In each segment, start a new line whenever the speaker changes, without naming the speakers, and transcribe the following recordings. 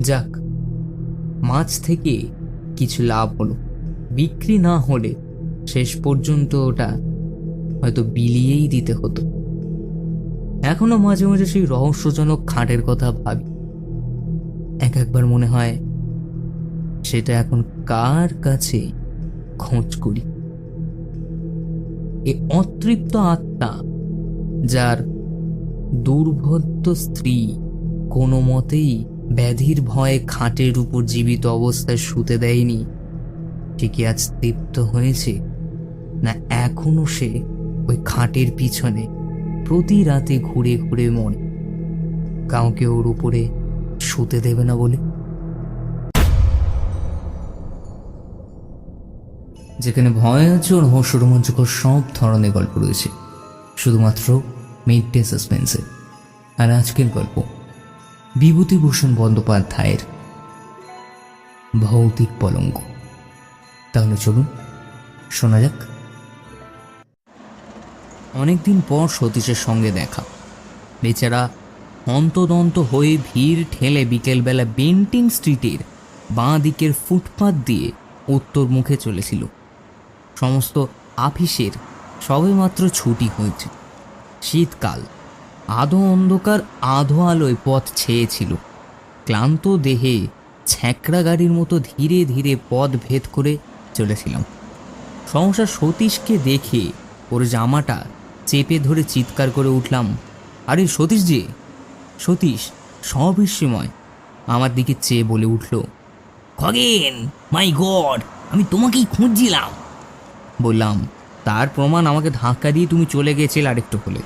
যাক, মাছ থেকে কিছু লাভ হলো। বিক্রি না হলে শেষ পর্যন্ত ওটা হয়তো বিলিয়েই দিতে হতো। এখনও মাঝে মাঝে সেই রহস্যজনক খাটের কথা ভাবি। এক একবার মনে হয় সেটা এখন কার কাছে খোঁজ করি? এ অতৃপ্ত আত্মা যার দুর্ভদ্য স্ত্রী কোনো মতেই ব্যাধির ভয়ে খাটের উপর জীবিত অবস্থায় শুতে দেয়নি। কি আজ তৃপ্ত হয়েছে। না, এখনও সে ওই খাটের পিছনে প্রতি রাতে ঘুরে ঘুরে মরে। কাউকে ওর উপরে শুতে দেবে না বলে। যেখানে ভয় আছে ও রহস্য রোমাঞ্চকর সব ধরনের গল্প রয়েছে। শুধুমাত্র মিড ডে সাসপেন্সে। আর আজকের গল্প বিভূতিভূষণ বন্দ্যোপাধ্যায়ের ভৌতিক পলঙ্গ। তাহলে চলুন, শোনা যাক। অনেকদিন পর সতীশের সঙ্গে দেখা। বেচারা অন্তদন্ত হয়ে ভিড় ঠেলে বিকেলবেলা বেন্টিং স্ট্রিটের বাঁ দিকের ফুটপাত দিয়ে উত্তর মুখে চলেছিল। সমস্ত আফিসের সবেমাত্র ছুটি হয়েছে। শীতকাল। আধো অন্ধকার, আধো আলোয় পথ ছেয়েছিল। ক্লান্ত দেহে ছ্যাঁকড়া গাড়ির মতো ধীরে ধীরে পথ ভেদ করে চলেছিলাম। সমস্যা সতীশকে দেখে ওর জামাটা চেপে ধরে চিৎকার করে উঠলাম, আরে সতীশ যে? সতীশ সবিস্ময় আমার দিকে চেয়ে বলে উঠল, খগেন, মাই গড, আমি তোমাকেই খুঁজছিলাম। বললাম, তার প্রমাণ আমাকে ধাক্কা দিয়ে তুমি চলে গেছিলে আরেকটু হলে।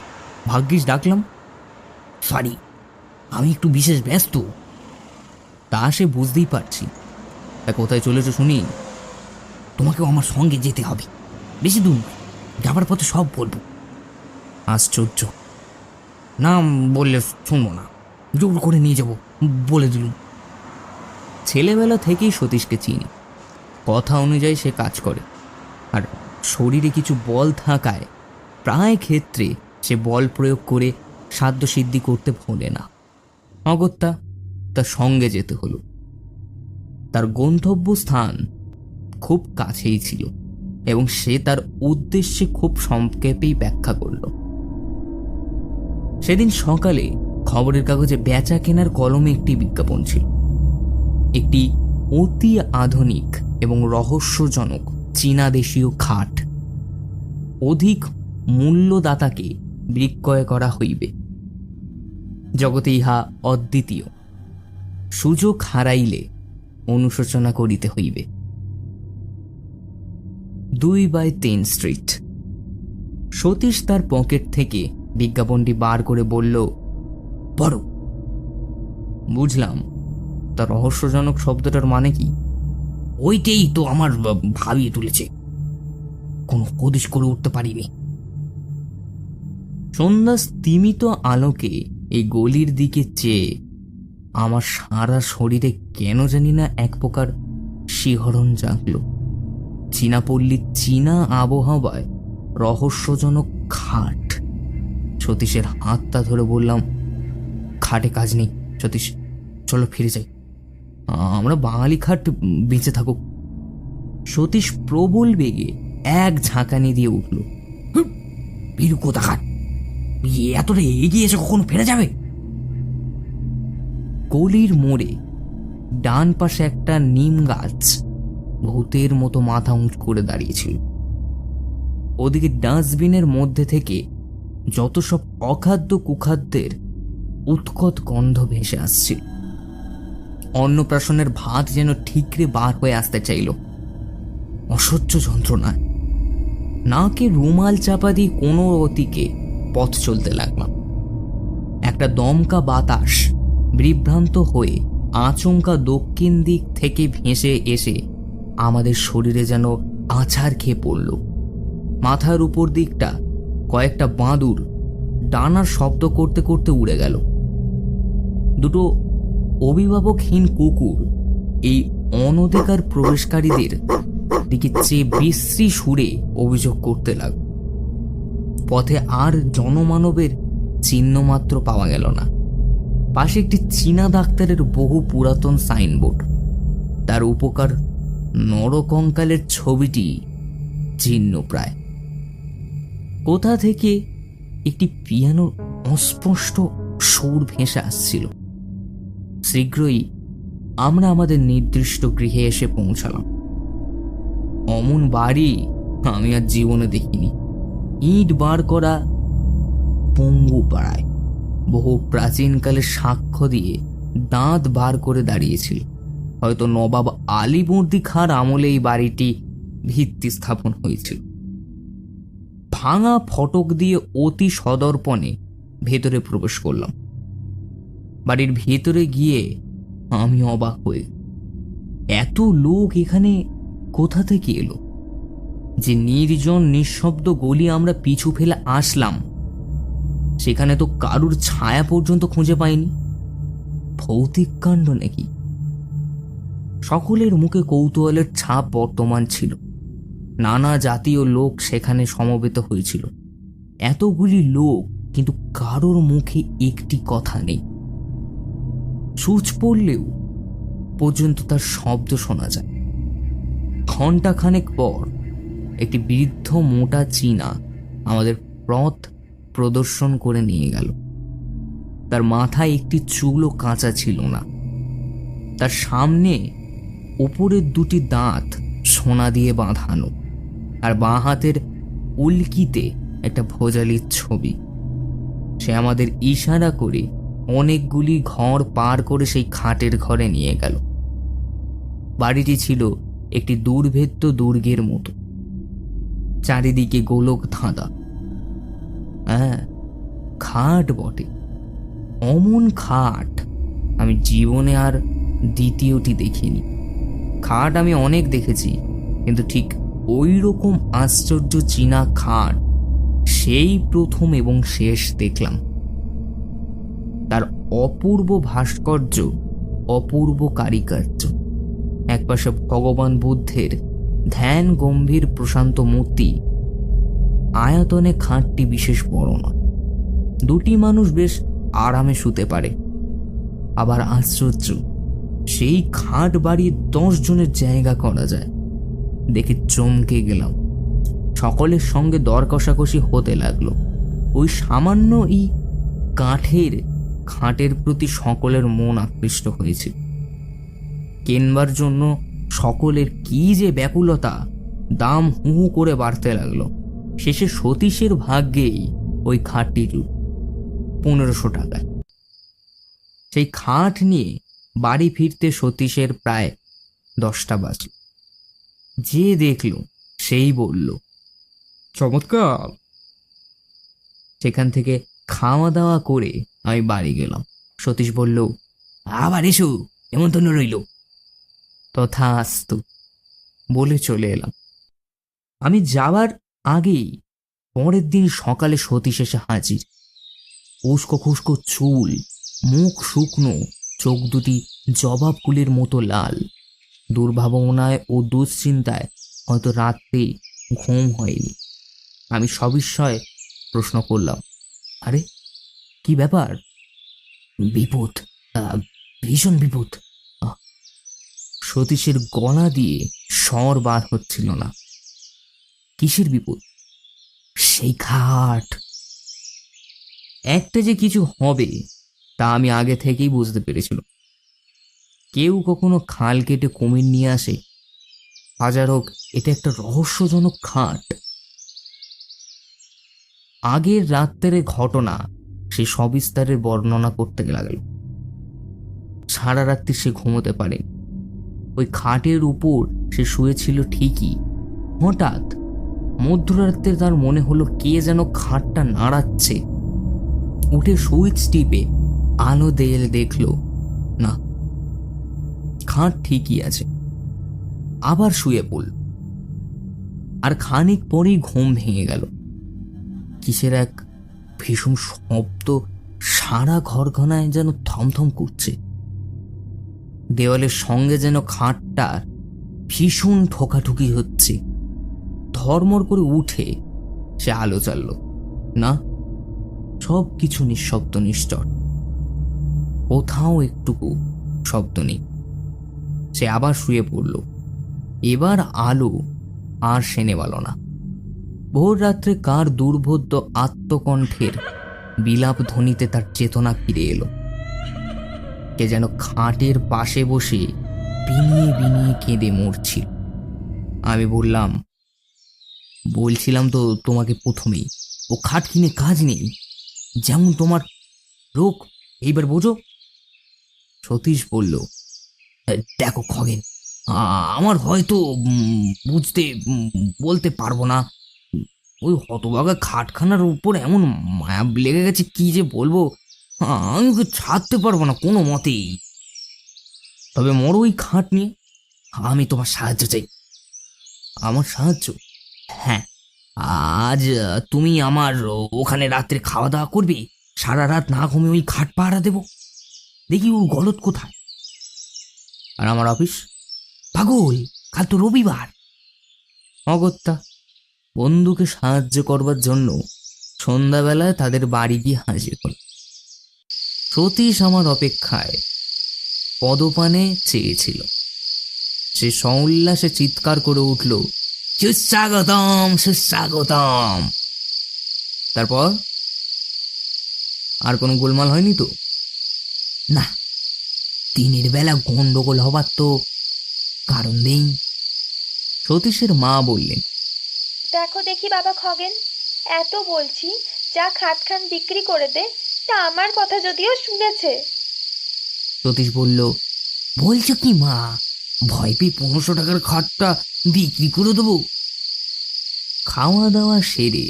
ভাগ্যিস ডাকলাম। সরি আমি একটু বিশেষ ব্যস্ত। তা সে বুঝতেই পারছি। তা কোথায় চলেছো শুনি? তোমাকেও আমার সঙ্গে যেতে হবে। বেশি দূর। যাবার পথে সব বলব। আশ্চর্য। না, বললে শুনব না। জোর করে নিয়ে যাব, বলে দিলুম। ছেলেবেলা থেকেই সতীশকে চিনি। কথা অনুযায়ী সে কাজ করে। আর শরীরে কিছু বল থাকায় প্রায় ক্ষেত্রে সে বল প্রয়োগ করে সাধ্য সিদ্ধি করতে ভোলে না। অগত্যা তার সঙ্গে যেতে হলো। তার গন্তব্য স্থান খুব কাছেই ছিল এবং সে তার উদ্দেশ্যে খুব সংক্ষেপেই ব্যাখ্যা করল। সেদিন সকালে খবরের কাগজে বেচা কেনার কলমে একটি বিজ্ঞাপন ছিল। একটি অতি আধুনিক এবং রহস্যজনক চীনা দেশীয় খাট। অধিক মূল্যদাতাকে বিক্রয় করা হইবে। জগতে ইহা অদ্বিতীয়। সুযোগ হারাইলে অনুশোচনা করিতে হইবে। দুই বাই তিন স্ট্রিট। সতীশ তার পকেট থেকে বিজ্ঞাপনটি বার করে বলল, পড়ো। বুঝলাম তার রহস্যজনক শব্দটার মানে কি? ওইটাই তো আমার ভাবিয়ে তুলেছে। কোনো হদিশ করে উঠতে পারিনি। সন্ধ্যা স্তিমিত আলোকে এই গলির দিকে চেয়ে, আমার সারা শরীরে কেন জানি না এক প্রকার শিহরণ জাগলো। চীনাপল্লীর চীনা আবহাওয়ায় রহস্যজনক খাট। সতীশের হাতটা ধরে বললাম, খাটে কাজ নেই, সতীশ, চলো ফিরে যাই। আমরা বাঙালি খাট বেঁচে থাকুক। সতীশ প্রবল বেগে এক ঝাঁকানি দিয়ে উঠল বীরু কোথাকার এতটা এগিয়ে এসে কখনো ফেরা যাবে? গলির মোড়ে, ডান পাশে একটা নিম গাছ ভূতের মতো মাথা উঁচ করে দাঁড়িয়েছিল। ওদিকে ডাস্টবিনের মধ্যে থেকে যত সব অখাদ্য কুখাদ্যের উৎকট গন্ধ ভেসে আসছে অন্নপ্রাশনের ভাত যেন ঠিকরে বার হয়ে আসতে চাইল। অসহ্য যন্ত্রণা নাকে রুমাল চাপা দিয়ে কোনো অতিকে পথ চলতে লাগলাম। একটা দমকা বাতাস বিভ্রান্ত হয়ে আচমকা দক্ষিণ দিক থেকে ভেসে এসে আমাদের শরীরে যেন আছাড় খেয়ে পড়ল। মাথার উপর দিকটা কয়েকটা বাঁদুর ডানার শব্দ করতে করতে উড়ে গেল। দুটো অভিভাবকহীন কুকুর এই অনধিকার প্রবেশকারীদের দিকে চেয়ে বিশ্রী সুরে অভিযোগ করতে লাগ পথে আর জনমানবের চিহ্ন মাত্র পাওয়া গেল না। পাশে একটি চীনা ডাক্তারের বহু পুরাতন সাইনবোর্ড। তার উপকার নরকঙ্কালের ছবিটি চিহ্ন প্রায় কোথা থেকে একটি পিয়ানোর অস্পষ্ট সুর ভেসে আসছিল? শীঘ্রই আমরা আমাদের নির্দিষ্ট গৃহে এসে পৌঁছালাম। অমন বাড়ি আমি আর জীবনে দেখিনি। ইট বার করা পঙ্গু পাড়ায়। বহু প্রাচীনকালের সাক্ষ্য দিয়ে দাঁত বার করে দাঁড়িয়েছিল। হয়তো নবাব আলীবর্দী খাঁর আমলে এই বাড়িটি ভিত্তি স্থাপন হয়েছিল। ভাঙা ফটক দিয়ে অতি সদর্পণে ভেতরে প্রবেশ করলাম। বাড়ির ভেতরে গিয়ে আমি অবাক হয়ে, এত লোক এখানে কোথা থেকে এলো? যে নির্জন নিঃশব্দ গলি আমরা পিছু ফেলে আসলাম। সেখানে তো কারুর ছায়া পর্যন্ত খুঁজে পাইনি। ভৌতিক কাণ্ড নাকি? সকলের মুখে কৌতূহলের ছাপ বর্তমান ছিল। নানা জাতীয় লোক সেখানে সমবেত হয়েছিল। এতগুলি লোক, কিন্তু কারোর মুখে একটি কথা নেই। সুচ পড়লেও পর্যন্ত তার শব্দ শোনা যায়। ঘণ্টাখানেক পর একটি বৃদ্ধ মোটা চীনা আমাদের পথ প্রদর্শন করে নিয়ে গেল। তার মাথায় একটি চুলও কাঁচা ছিল না। তার সামনে ওপরের দুটি দাঁত সোনা দিয়ে বাঁধানো আর বাঁ হাতের উল্কিতে একটা ভোজালির ছবি। সে আমাদের ইশারা করে অনেকগুলি ঘর পার করে সেই খাটের ঘরে নিয়ে গেল। বাড়িটি ছিল একটি দুর্ভেদ্য দুর্গের মতো। চারিদিকে গোলক ধাঁধা হ্যাঁ খাট বটে। অমন খাট। আমি জীবনে আর দ্বিতীয়টি দেখিনি। খাট আমি অনেক দেখেছি, কিন্তু ঠিক ওই রকম আশ্চর্য চীনা খাট সেই প্রথম এবং শেষ দেখলাম। তার অপূর্ব ভাস্কর্য, অপূর্ব কারিকার্য একপাশে ভগবান বুদ্ধের ধ্যান গম্ভীর প্রশান্ত মূর্তি। আয়তনে খাটটি বিশেষ বড় নয় দুটি মানুষ বেশ আরামে শুতে পারে। আবার আশ্চর্য, সেই খাট বাড়িয়ে দশ জনের জায়গা করা যায়। দেখে চমকে গেলাম। সকলের সঙ্গে দর কষাকষি হতে লাগল। ওই সামান্য এই কাঠের, খাটের প্রতি সকলের মন আকৃষ্ট হয়েছে। কেনবার জন্য সকলের কি যে ব্যাকুলতা! দাম হু হু করে বাড়তে লাগল। শেষে সতীশের ভাগ্যেই ওই খাটটি জুট, পনেরোশো টাকায়। সেই খাট নিয়ে বাড়ি ফিরতে সতীশের প্রায় দশটা বাজল যে দেখল, সেই বলল, চমৎকার! সেখান থেকে খাওয়া দাওয়া করে আমি বাড়ি গেলাম। সতীশ বলল, আবার এসো এমন্তন্ন রইল। তথা আস্ত বলে চলে এলাম। আমি যাওয়ার আগেই পরের দিন সকালে সতীশ এসে হাজির। উস্কো খুস্কো চুল, মুখ শুকনো, চোখ দুটি জবা ফুলের মতো লাল। দুর্ভাবনায় ও দুশ্চিন্তায় হয়তো রাত্রে ঘুম হয়নি। আমি সবিস্ময়ে প্রশ্ন করলাম, আরে, কি ব্যাপার? বিপদ ভীষণ বিপদ। সতীশের গলা দিয়ে স্বর বার হচ্ছিল না। কিসের বিপদ? সেই খাট একটা যে কিছু হবে, তা আমি আগে থেকেই বুঝতে পেরেছিলাম। কেউ কখনো খাল কেটে কুমির নিয়ে আসে। হাজার হোক, এটা একটা রহস্যজনক খাট আগের রাত্রের ঘটনা সে সবিস্তারের বর্ণনা করতে লাগল। সারা রাত্রি সে ঘুমোতে পারেনি। ওই খাটের উপর সে শুয়েছিল ঠিকই। হঠাৎ মধ্যরাত্রে তার মনে হলো কে যেন খাটটা নাড়াচ্ছে। উঠে সুইচ টিপে আলো দেল দেখল, না, খাট ঠিকই আছে। আবার শুয়ে পড়ল। আর খানিক পরেই ঘুম ভেঙে গেল। কিসের এক ভীষণ শব্দ সারা ঘরখানায় যেন থমথম করছে। দেওয়ালের সঙ্গে যেন খাটটার ভীষণ ঠোকাঠুকি হচ্ছে। ধর্মর করে উঠে সে আলো চালল, না সব কিছু নিঃশব্দ নিশ্চট কোথাও একটুকু শব্দ নেই। সে আবার শুয়ে পড়ল। এবার আলো আর সে নেবাল না। ভোর রাত্রে কার দুর্বোধ্য আত্মকণ্ঠের বিলাপ ধ্বনিতে তার চেতনা ফিরে এলো। কে যেন খাটের পাশে বসে বিনিয়ে বিনিয়ে কেঁদে মরছিল। আমি বললাম, বলছিলাম তো তোমাকে প্রথমেই ও খাট কিনে কাজ নেই, যেমন তোমার রোগ, এইবার বোঝো। সতীশ বলল দেখো খগেন আমার হয়তো বুঝতে বলতে পারব না। ওই হতভাগা খাটখানার উপর এমন মায়া লেগে গেছে, কি যে বলব? আমি ওকে ছাড়তে পারব না কোনো মতেই। তবে মরো ওই খাট নিয়ে। আমি তোমার সাহায্য চাই। আমার সাহায্য? হ্যাঁ। আজ তুমি আমার ওখানে রাত্রে খাওয়া দাওয়া করবে, সারা রাত না ঘুমে ওই খাট পাহারা দেব। দেখি ওর গলত কোথায়। আর আমার অফিস? পাগল, কাল তো রবিবার। অগত্যা, বন্ধুকে সাহায্য করবার জন্য সন্ধ্যাবেলায় তাদের বাড়ি গিয়ে হাজির হল সতীশ আমার অপেক্ষায়। পদপানে চেয়েছিল। সে সউল্লাসে চিৎকার করে উঠল, সুস্বাগতম সুস্বাগতম। তারপর, আর কোনো গোলমাল হয়নি তো? না, দিনের বেলা গন্ডগোল হবার তো কারণ নেই। সতীশের মা বললেন,
দেখো দেখি বাবা খগেন, এত বলছি, যা খাটখান বিক্রি করে দে তা আমার কথা যদিও শুনেছে।
সতীশ বলল, বলছো কি মা? ভয় পেয়ে পনেরোশো টাকার খাটটা বিক্রি করে দেবো? খাওয়া দাওয়া সেরে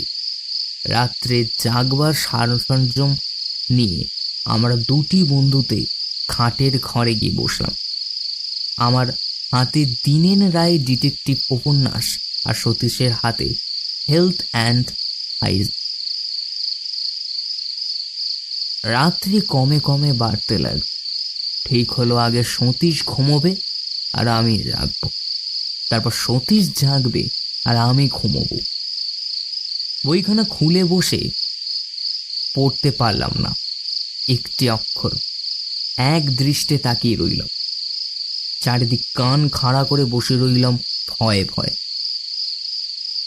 রাত্রে জাগবার সারসঞ্জম নিয়ে আমরা দুটি বন্ধুতে খাটের ঘরে গিয়ে বসলাম। আমার হাতে দিনেন রায় ডিটেকটিভ উপন্যাস আর সতীশের হাতে হেলথ অ্যান্ড আইজ রাত্রি কমে কমে বাড়তে লাগল। ঠিক হলো, আগে সতীশ ঘুমোবে আর আমি জাগব। তারপর সতীশ জাগবে আর আমি ঘুমোবো। বইখানা খুলে বসে পড়তে পারলাম না। একটি অক্ষর এক দৃষ্টে তাকিয়ে রইলাম চারিদিক কান খাড়া করে বসে রইলাম ভয়ে ভয়ে।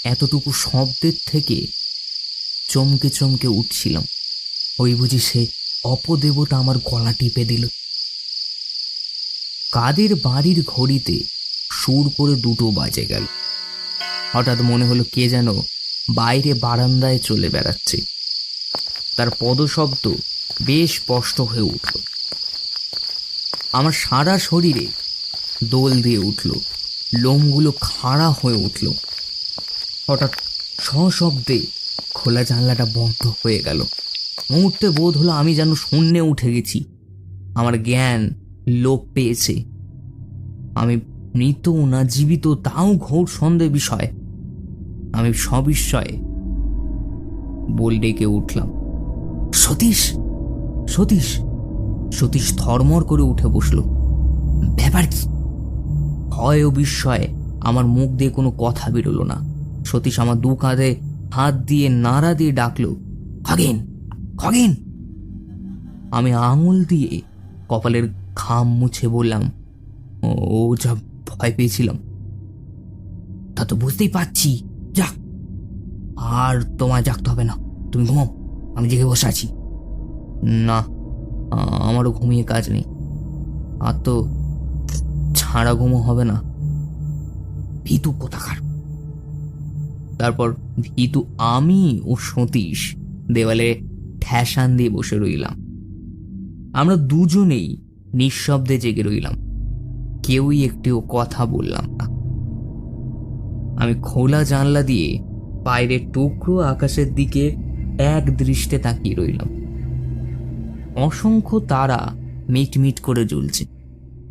এতটুকু শব্দের থেকে চমকে চমকে উঠছিলাম। ওই বুঝি সে অপদেবতা আমার গলা টিপে দিল। কাদের বাড়ির ঘড়িতে সুর করে দুটো বাজে গেল। হঠাৎ মনে হলো কে যেন বাইরে বারান্দায় চলে বেড়াচ্ছে। তার পদশব্দ বেশ স্পষ্ট হয়ে উঠল। আমার সারা শরীরে দোল দিয়ে উঠল, লোমগুলো খাড়া হয়ে উঠল। হঠাৎ সশব্দে খোলা জানলাটা বন্ধ হয়ে গেল। মুহূর্তে বোধ হলো আমি যেন শূন্যে উঠে গেছি। আমার জ্ঞান লোপ পেয়েছে। আমি মৃত না জীবিত তাও ঘোর সন্দেহ বিষয়। আমি সবিস্ময়ে বল ডেকে উঠলাম। সতীশ সতীশ সতীশ থরমর করে উঠে বসল। ব্যাপার কি? ভয় ও বিস্ময়ে আমার মুখ দিয়ে কোনো কথা বেরোলো না। সতীশ আমার দু কাঁধে হাত দিয়ে নাড়া দিয়ে ডাকলো, খগেন খগেন। আমি আঙুল দিয়ে কপালের ঘাম মুছে বললাম, ও যা ভয় পেয়েছিলাম। তা তো বুঝতেই পারছি। যাক, আর তোমায় জাগতে হবে না। তুমি ঘুমাও, আমি জেগে বসে আছি। না আমারও ঘুমিয়ে কাজ নেই। আর তো ছাড়া ঘুমো হবে না। ভীতু কোথাকার? তারপর ভিতু, আমি ও সতীশ, দেওয়ালে ঠ্যাসান দিয়ে বসে রইলাম। আমরা দুজনেই নিঃশব্দে জেগে রইলাম। কেউই একটিও কথা বললাম না। আমি খোলা জানলা দিয়ে বাইরের টুকরো আকাশের দিকে এক দৃষ্টে তাকিয়ে রইলাম। অসংখ্য তারা মিটমিট করে জ্বলছে।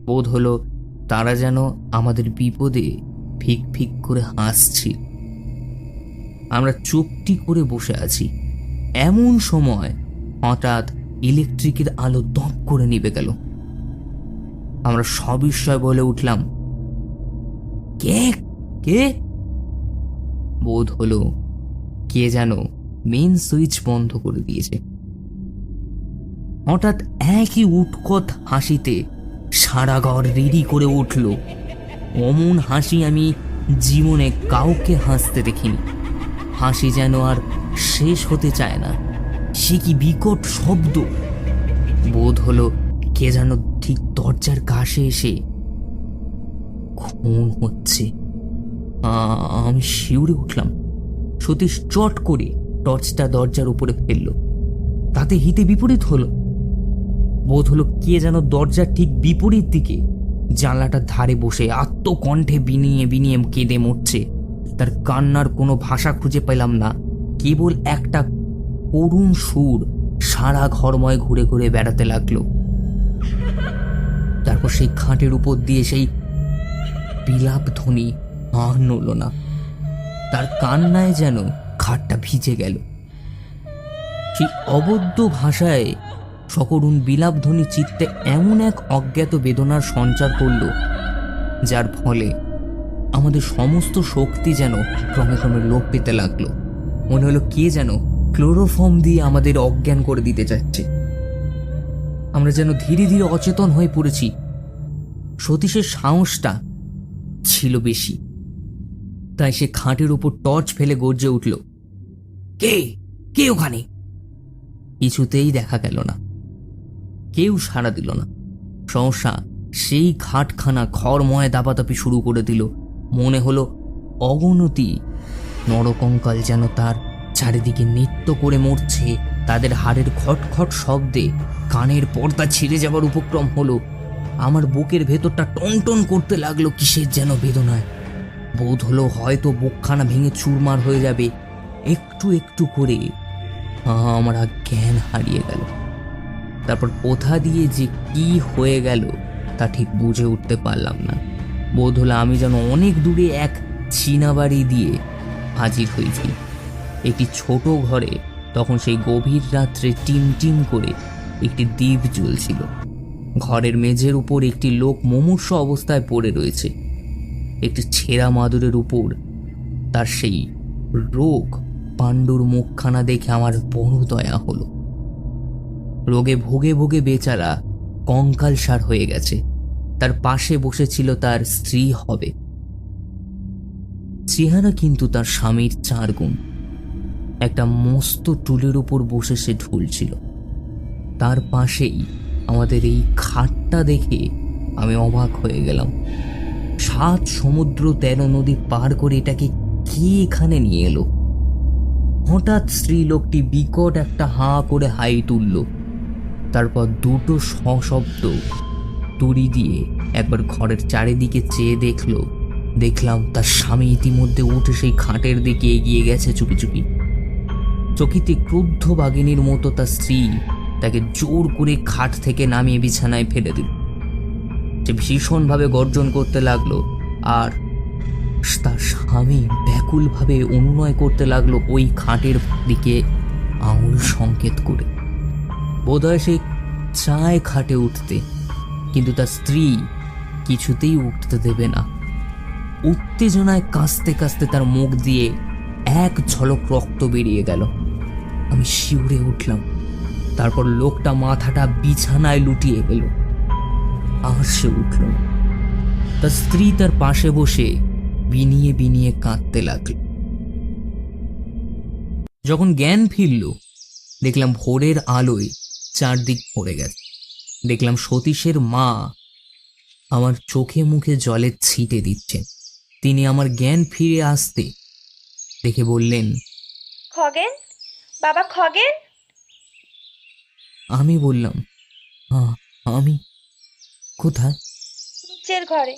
বোধ হলো তারা যেন আমাদের বিপদে ফিক ফিক করে হাসছে। আমরা চুপটি করে বসে আছি। এমন সময় হঠাৎ ইলেকট্রিকের আলো দপ করে নিভে গেল। আমরা সবিস্ময় বলে উঠলাম, কে? কে? বোধ হলো কে যেন মেন সুইচ বন্ধ করে দিয়েছে। হঠাৎ একই উৎকট হাসিতে সারা ঘর রেডি করে উঠল। অমন হাসি আমি জীবনে কাউকে হাসতে দেখিনি। হাসি যেন আর শেষ হতে চায় না। সে কি বিকট শব্দ? বোধ হলো কে যেন ঠিক দরজার কাছে এসে খুন হচ্ছে। আমি শিউরে উঠলাম। সতীশ চট করে টর্চটা দরজার উপরে ফেলল। তাতে হিতে বিপরীত হলো। বোধ হলো কে যেন দরজার ঠিক বিপরীত দিকে জানলাটার ধারে বসে আত্মকণ্ঠে বিনিয়ে বিনিয়ে কেঁদে মরছে। তার কান্নার কোনো ভাষা খুঁজে পেলাম না। কেবল একটা করুণ সুর সারা ঘরময় ঘুরে ঘুরে বেড়াতে লাগল। তারপর সেই খাটের উপর দিয়ে সেই বিলাপ ধ্বনি আর নড়ল না। তার কান্নায় যেন খাটটা ভিজে গেল। সেই অবদ্ধ ভাষায় সকরুণ বিলাপ ধ্বনি চিত্তে এমন এক অজ্ঞাত বেদনার সঞ্চার করল, যার ফলে আমাদের সমস্ত শক্তি যেন ক্রমে ক্রমে লোপ পেতে লাগল। মনে হলো কে যেন ক্লোরোফর্ম দিয়ে আমাদের অজ্ঞান করে দিতে চাচ্ছে আমরা যেন ধীরে ধীরে অচেতন হয়ে পড়েছি। সতীশের সাহসটা ছিল বেশি। তাই সে খাটের উপর টর্চ ফেলে গর্জে উঠল, কে? কে ওখানে? কিছুতেই দেখা গেল না। কেউ সাড়া দিল না। সহসা সেই খাটখানা খড়ময় দাপাদাপি শুরু করে দিল। মনে হলো অগনতি নরকঙ্কাল যেন তার চারিদিকে নৃত্য করে মরছে। তাদের হাড়ের খটখট শব্দে কানের পর্দা ছিঁড়ে যাবার উপক্রম হলো। আমার বুকের ভেতরটা টনটন করতে লাগল কিসের যেন বেদনায়। বোধ হলো হয়তো বুকখানা ভেঙে চুরমার হয়ে যাবে। একটু একটু করে আমার জ্ঞান হারিয়ে গেল। তারপর কোথা দিয়ে যে কি হয়ে গেল তা ঠিক বুঝে উঠতে পারলাম না। বোধ হলো আমি যেন অনেক দূরে এক চীনা বাড়ি দিয়ে হাজির হয়েছি। একটি ছোট ঘরে তখন সেই গভীর রাত্রে টিম টিম করে একটি দ্বীপ জ্বলছিল। ঘরের মেঝের উপর একটি লোক মুমূর্ষ অবস্থায় পড়ে রয়েছে। একটি ছেঁড়া মাদুরের উপর তার সেই রোগ পাণ্ডুর মুখখানা দেখে আমার বড় দয়া হলো। রোগে ভোগে ভোগে বেচারা কঙ্কালসার হয়ে গেছে। তার পাশে বসেছিল তার স্ত্রী হবে। চেহারা কিন্তু তার স্বামীর চার গুণ। একটা মস্ত টুলের উপর বসে সে ঢুলছিল তার পাশেই আমাদের এই খাটটা দেখে আমি অবাক হয়ে গেলাম। সাত সমুদ্র তেরো নদী পার করে এটাকে কে এখানে নিয়ে এলো? হঠাৎ স্ত্রীলোকটি বিকট একটা হাঁ করে হাই তুলল। তারপর দুটো সশব্দ তুড়ি দিয়ে একবার ঘরের চারিদিকে চেয়ে দেখল দেখলাম তার স্বামী ইতিমধ্যে উঠে সেই খাটের দিকে এগিয়ে গেছে চুপি চুপি। চকিতে ক্রুদ্ধ বাগিনীর মতো তার স্ত্রী তাকে জোর করে খাট থেকে নামিয়ে বিছানায় ফেলে দিল। সে ভীষণভাবে গর্জন করতে লাগল আর তার স্বামী ব্যাকুলভাবে অনুনয় করতে লাগল ওই খাটের দিকে আঙুল সংকেত করে। বোধহয় সে চায় খাটে উঠতে, কিন্তু তার স্ত্রী কিছুতেই উঠতে দেবে না। উত্তেজনায় কাঁচতে কাঁচতে তার মুখ দিয়ে এক ঝলক রক্ত বেরিয়ে গেল। আমি শিউরে উঠলাম। তারপর লোকটা মাথাটা বিছানায় লুটিয়ে গেল আর সে উঠল তার স্ত্রী তার পাশে বসে বিনিয়ে বিনিয়ে কাঁদতে লাগল। যখন জ্ঞান ফিরল, দেখলাম ভোরের আলোয় চারদিক পড়ে গেছে। দেখলাম সতীশের মা আমার চোখে মুখে জলের ছিটে দিচ্ছেন। তিনি আমার জ্ঞান ফিরে আসতে দেখে বললেন
খগেন? বাবা খগেন?
আমি বললাম হ্যাঁ আমি? কোথায়?
নিচের ঘরে।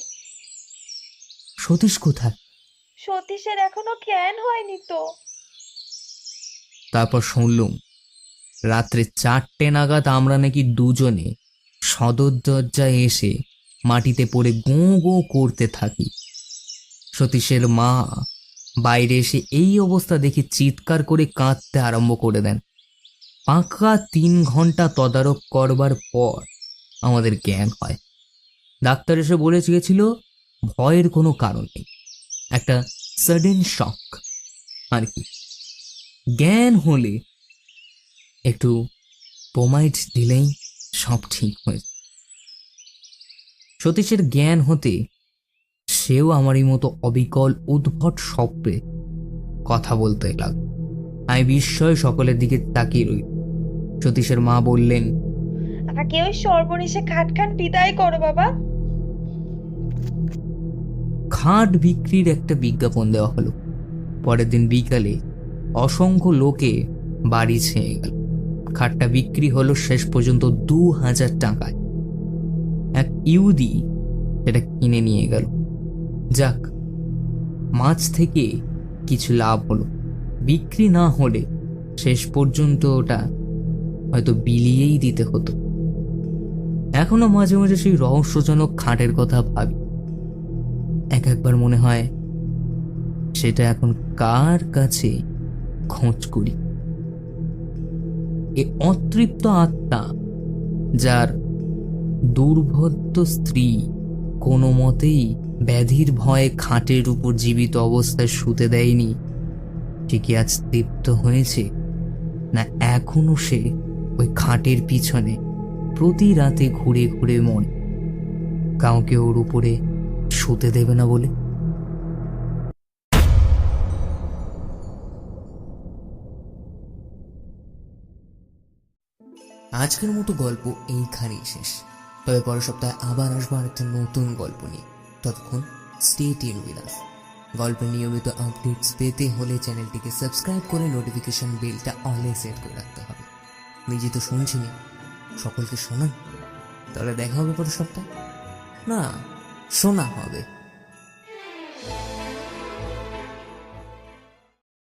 সতীশ কোথায়?
সতীশের এখনও জ্ঞান হয়নি তো।
তারপর শুনলুম রাত্রে চারটে নাগাদ আমরা নাকি দুজনে সদর দরজায় এসে মাটিতে পড়ে গোঁ গোঁ করতে থাকি। সতীশের মা। বাইরে এসে এই অবস্থা দেখে চিৎকার করে কাঁদতে আরম্ভ করে দেন। পাঁকা তিন ঘণ্টা তদারক করবার পর আমাদের জ্ঞান হয়। ডাক্তার এসে বলে গেছিল ভয়ের কোনো কারণ নেই। একটা সাডেন শক আর কি। জ্ঞান হলে একটু পোমাইট দিলেই সব ঠিক হয়ে সতীশের জ্ঞান হতে সেও আমারই মতো অবিকল উদ্ভট স্বপ্নে কথা বলতে লাগল আমি বিস্ময় সকলের দিকে তাকিয়ে রইল সতীশের মা বললেন
আগে ওই সর্বনেশে খাটখান বিদায় করো বাবা।
খাট বিক্রির একটা বিজ্ঞাপন দেওয়া হলো। পরের দিন বিকালে অসংখ্য লোকে বাড়ি ছেয়ে গেল। খাটটা বিক্রি হলো শেষ পর্যন্ত দু হাজার টাকায়। এক ইউদি সেটা কিনে নিয়ে গেল। যাক, মাছ থেকে কিছু লাভ হলো। বিক্রি না হলে শেষ পর্যন্ত ওটা হয়তো বিলিয়েই দিতে হতো। এখনও মাঝে মাঝে সেই রহস্যজনক খাটের কথা ভাবি। এক একবার মনে হয় সেটা এখন কার কাছে খোঁজ করি? এ অতৃপ্ত আত্মা যার দুর্ভদ্য স্ত্রী কোনো মতেই ব্যাধির ভয়ে খাটের উপর জীবিত অবস্থায় শুতে দেয়নি। সে কি আজ তৃপ্ত হয়েছে। না, এখনও সে ওই খাটের পিছনে প্রতি রাতে ঘুরে ঘুরে মরে। কাউকে ওর উপরে শুতে দেবে না বলে। আজকের মতো গল্প এইখানেই শেষ। তবে পরের সপ্তাহে আবার আসব আরেকটা নতুন গল্প নিয়ে। ততক্ষণ স্টেট ইন উইথ গল্পের নিয়মিত আপডেটস পেতে হলে চ্যানেলটিকে সাবস্ক্রাইব করে নোটিফিকেশন বেলটা অলে সেট করে রাখতে হবে। নিজে তো শুনছিনি, সকলকে শোনান। তাহলে দেখা হবে পরের সপ্তাহে? না, শোনা হবে।